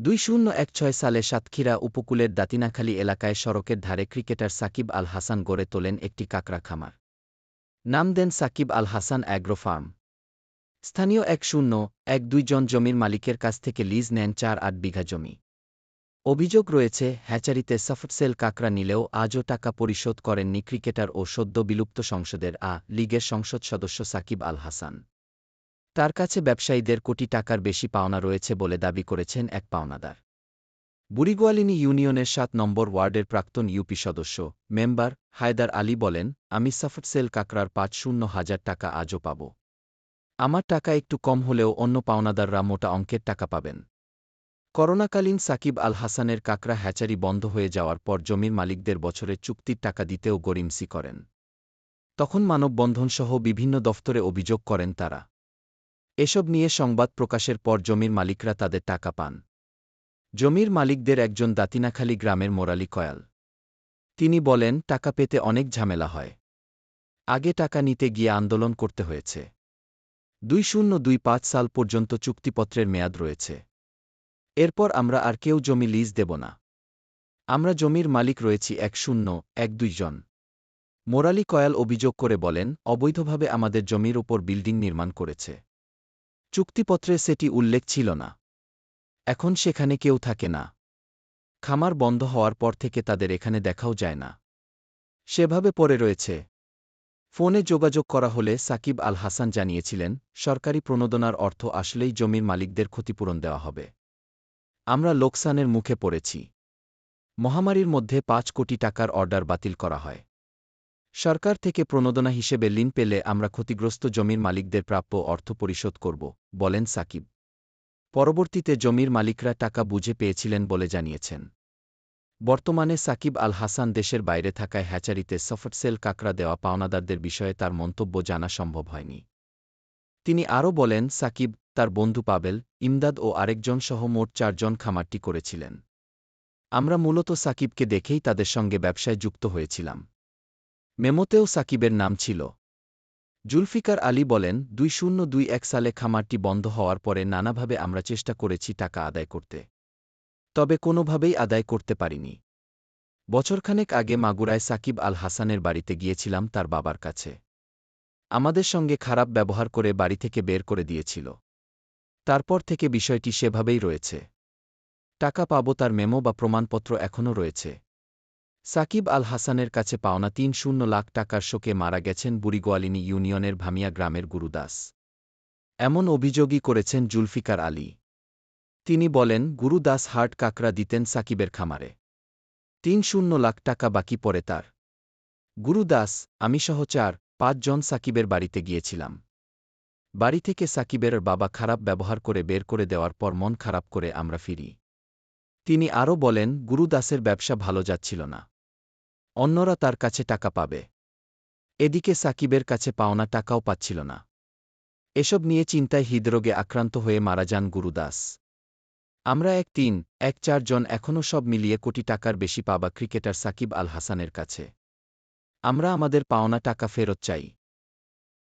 দুই শূন্য এক ছয় সালে সাতক্ষীরা উপকূলের দাতিনাখালী এলাকায় সড়কের ধারে ক্রিকেটার সাকিব আল হাসান গড়ে তোলেন একটি কাকড়া খামার। নাম দেন সাকিব আল হাসান অ্যাগ্রো ফার্ম। স্থানীয় এক শূন্য, এক দুই জন জমির মালিকের কাছ থেকে লিজ নেন চার আট বিঘা জমি। অভিযোগ রয়েছে, হ্যাচারিতে সফটসেল কাকড়া নিলেও আজও টাকা পরিশোধ করেননি ক্রিকেটার ও সদ্য বিলুপ্ত সংসদের আ, লীগের সংসদ সদস্য সাকিব আল হাসান তার কাছে ব্যবসায়ীদের কোটি টাকার বেশি পাওনা রয়েছে বলে দাবি করেছেন এক পাওনাদার। বুড়িগোয়ালিনী ইউনিয়নের সাত নম্বর ওয়ার্ডের প্রাক্তন ইউপি সদস্য, মেম্বার হায়দার আলী বলেন, আমি সাফটসেল কাকরার পাঁচ শূন্য হাজার টাকা আজও পাব। আমার টাকা একটু কম হলেও অন্য পাওনাদাররা মোটা অঙ্কের টাকা পাবেন। করোনাকালীন সাকিব আল হাসানের কাকরা হ্যাচারি বন্ধ হয়ে যাওয়ার পর জমির মালিকদের বছরের চুক্তির টাকা দিতেও গরিমসি করেন। তখন মানববন্ধনসহ বিভিন্ন দফতরে অভিযোগ করেন তারা। এসব নিয়ে সংবাদ প্রকাশের পর জমির মালিকরা তাদের টাকা পান। জমির মালিকদের একজন দাতিনাখালী গ্রামের মোরালি কয়াল। তিনি বলেন, টাকা পেতে অনেক ঝামেলা হয়। আগে টাকা নিতে গিয়ে আন্দোলন করতে হয়েছে। দুই শূন্য দুই পাঁচ সাল পর্যন্ত চুক্তিপত্রের মেয়াদ রয়েছে। এরপর আমরা আর কেউ জমি লিজ দেব না। আমরা জমির মালিক রয়েছি এক শূন্য, এক দুইজন মোরালি কয়াল অভিযোগ করে বলেন, অবৈধভাবে আমাদের জমির ওপর বিল্ডিং নির্মাণ করেছে। চুক্তিপত্রে সেটি উল্লেখ ছিল না। এখন সেখানে কেউ থাকে না। খামার বন্ধ হওয়ার পর থেকে তাদের এখানে দেখাও যায় না। সেভাবে পড়ে রয়েছে। ফোনে যোগাযোগ করা হলে সাকিব আল হাসান জানিয়েছিলেন, সরকারি প্রণোদনার অর্থ আসলেই জমির মালিকদের ক্ষতিপূরণ দেওয়া হবে। আমরা লোকসানের মুখে পড়েছি। মহামারীর মধ্যে পাঁচ কোটি টাকার অর্ডার বাতিল করা হয়। সরকার থেকে প্রণোদনা হিসেবে লিন পেলে আমরা ক্ষতিগ্রস্ত জমির মালিকদের প্রাপ্য অর্থ পরিশোধ করব, বলেন সাকিব। পরবর্তীতে জমির মালিকরা টাকা বুঝে পেয়েছিলেন বলে জানিয়েছেন। বর্তমানে সাকিব আল হাসান দেশের বাইরে থাকায় হ্যাচারিতে সফটসেল কাকরা দেওয়া পাওনাদারদের বিষয়ে তার মন্তব্য জানা সম্ভব হয়নি। তিনি আরও বলেন, সাকিব, তার বন্ধু পাবেল, ইমদাদ ও আরেকজন সহ মোট চারজন খামারটি করেছিলেন। আমরা মূলত সাকিবকে দেখেই তাদের সঙ্গে ব্যবসায় যুক্ত হয়েছিলাম। মেমোতেও সাকিবের নাম ছিল। জুলফিকার আলী বলেন, দুই শূন্য দুই এক সালে খামারটি বন্ধ হওয়ার পরে নানাভাবে আমরা চেষ্টা করেছি টাকা আদায় করতে। তবে কোনোভাবেই আদায় করতে পারিনি। বছরখানেক আগে মাগুরায় সাকিব আল হাসানের বাড়িতে গিয়েছিলাম তার বাবার কাছে। আমাদের সঙ্গে খারাপ ব্যবহার করে বাড়ি থেকে বের করে দিয়েছিল। তারপর থেকে বিষয়টি সেভাবেই রয়েছে। টাকা পাব তার মেমো বা প্রমাণপত্র এখনও রয়েছে। সাকিব আল হাসানের কাছে পাওনা তিন শূন্য লাখ টাকার শোকে মারা গেছেন বুড়িগোয়ালিনী ইউনিয়নের ভামিয়া গ্রামের গুরুদাস। এমন অভিযোগই করেছেন জুলফিকার আলী। তিনি বলেন, গুরুদাস হার্ট কাকরা দিতেন সাকিবের খামারে। তিন শূন্য লাখ টাকা বাকি পড়ে তার। গুরুদাস, আমি সহ চার পাঁচজন সাকিবের বাড়িতে গিয়েছিলাম। বাড়ি থেকে সাকিবের বাবা খারাপ ব্যবহার করে বের করে দেওয়ার পর মন খারাপ করে আমরা ফিরি। তিনি আরও বলেন, গুরুদাসের ব্যবসা ভালো যাচ্ছিল না। অন্যরা তার কাছে টাকা পাবে। এদিকে সাকিবের কাছে পাওনা টাকাও পাচ্ছিল না। এসব নিয়ে চিন্তায় হৃদরোগে আক্রান্ত হয়ে মারা যান গুরুদাস। আমরা এক তিন, এক চারজন এখনও সব মিলিয়ে কোটি টাকার বেশি পাবা ক্রিকেটার সাকিব আল হাসানের কাছে। আমরা আমাদের পাওনা টাকা ফেরত চাই।